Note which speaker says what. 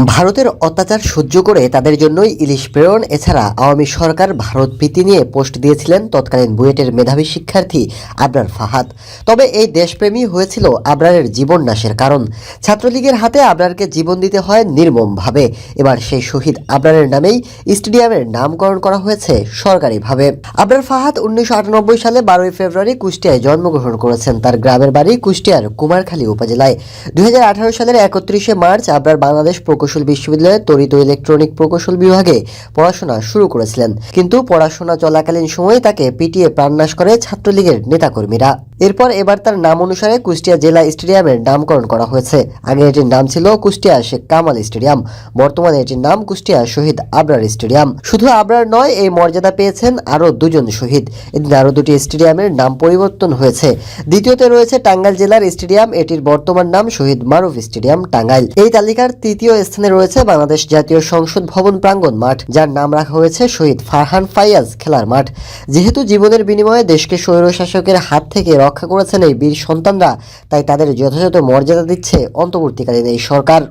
Speaker 1: ভারতের অত্যাচার সহ্য করে তাদের জন্যই ইলিশ প্রেরণ, এছাড়া আওয়ামী সরকার ভারত প্রীতি নিয়ে পোস্ট দিয়েছিলেন তৎকালীন বুয়েটের মেধাবী শিক্ষার্থী আবরার ফাহাদ। তবে এই দেশপ্রেমী হয়েছিল আবরারের জীবন নাশের কারণ। ছাত্রলীগের হাতে আবরারকে জীবন দিতে হয় নির্মমভাবে। এবার সেই শহীদ আবরারের নামেই স্টেডিয়ামের নামকরণ করা হয়েছে সরকারিভাবে। আবরার ফাহাদ উনিশশো আটানব্বই সালে বারোই ফেব্রুয়ারি কুষ্টিয়ায় জন্মগ্রহণ করেছেন। তার গ্রামের বাড়ি কুষ্টিয়ার কুমারখালী উপজেলায়। দুই হাজার আঠারো সালের একত্রিশে মার্চ আবরার বাংলাদেশ প্রকৌশল বিশ্ববিদ্যালয়ে তড়িৎ ইলেকট্রনিক প্রকৌশল বিভাগে পড়াশোনা শুরু করেছিলেন। কিন্তু পড়াশোনা চলাকালীন সময়ে তাকে পিটিয়ে প্রাণনাশ করে ছাত্রলীগের নেতাকর্মীরা। এরপর এবার তার নাম অনুসারে কুষ্টিয়া জেলা স্টেডিয়ামের নামকরণ করা হয়েছে। আগে এটির নাম ছিল কুষ্টিয়া শেখ কামাল স্টেডিয়াম। বর্তমানে এটির নাম কুষ্টিয়া শহীদ আবরার স্টেডিয়াম। শুধু আবরার নয়, এই মর্যাদা পেয়েছেন আরও দুজন শহীদ। এদিন আরও দুটি স্টেডিয়ামের নাম পরিবর্তন হয়েছে। দ্বিতীয়তে রয়েছে টাঙ্গাইল জেলার স্টেডিয়াম। এটির বর্তমান নাম শহীদ মারুফ স্টেডিয়াম, টাঙ্গাইল। এই তালিকার তৃতীয় স্থানে রয়েছে বাংলাদেশ জাতীয় সংসদ ভবন প্রাঙ্গণ মাঠ, যার নাম রাখা হয়েছে শহীদ ফারহান ফাইয়াজ খেলার মাঠ। যেহেতু জীবনের বিনিময়ে দেশকে স্বৈরশাসকের হাত থেকে রক্ষা করেছেন এই বীর সন্তানরা, তাই তাদের যথাযথ মর্যাদা দিচ্ছে অন্তর্বর্তীকালীন এই সরকার।